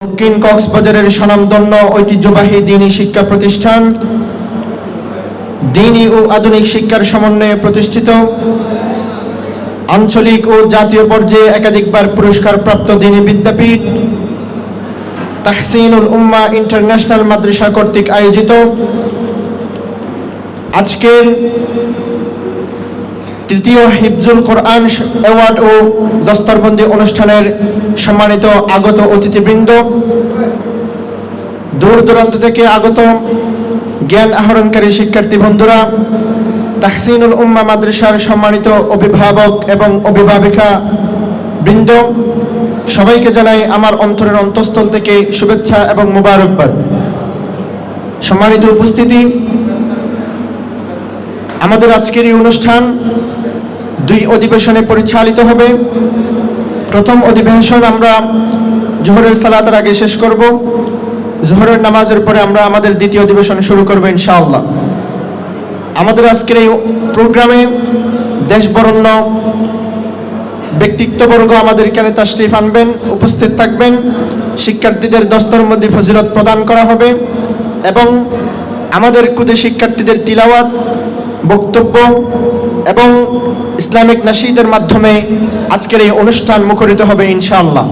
দক্ষিণ কক্সবাজারের স্বনামধন্য ঐতিহ্যবাহী দিনী শিক্ষা প্রতিষ্ঠান, দিনী ও আধুনিক শিক্ষার সমন্বয়ে প্রতিষ্ঠিত আঞ্চলিক ও জাতীয় পর্যায়ে একাধিকবার পুরস্কারপ্রাপ্ত দিনী বিদ্যাপীঠ, তাহসিনুল উম্মা ইন্টারন্যাশনাল মাদ্রাসা কর্তৃক আয়োজিত আজকের তৃতীয় হিফজুল কোরআন অ্যাওয়ার্ড ও দস্তরবন্দি অনুষ্ঠানের সম্মানিত আগত অতিথিবৃন্দ। দূর দূরান্ত থেকে আগত জ্ঞান আহরণকারী শিক্ষার্থী বন্ধুরা, তাহসিনুল উম্মা মাদ্রাসার সম্মানিত অভিভাবক এবং অভিভাবিকা বৃন্দ, সবাইকে জানাই আমার অন্তরের অন্তঃস্থল থেকে শুভেচ্ছা এবং মোবারকবাদ। সম্মানিত উপস্থিতি, আমাদের আজকের এই অনুষ্ঠান দুই অধিবেশনে পরিচালিত হবে। প্রথম অধিবেশন আমরা জোহরের সালাতের আগে শেষ করব। জোহরের নামাজের পরে আমরা আমাদের দ্বিতীয় অধিবেশন শুরু করব ইনশাআল্লাহ। আমাদের আজকের এই প্রোগ্রামে দেশ বরণ্য ব্যক্তিত্ববর্গ আমাদের এখানে তাশরিফ আনবেন, উপস্থিত থাকবেন। শিক্ষার্থীদের দস্তরমন্দি ফজিলত প্রদান করা হবে এবং আমাদের কুদে শিক্ষার্থীদের তিলাওয়াত বক্তব্য এবং ইসলামিক নাসিদের মাধ্যমে আজকের এই অনুষ্ঠান মুখরিত হবে ইনশাআল্লাহ।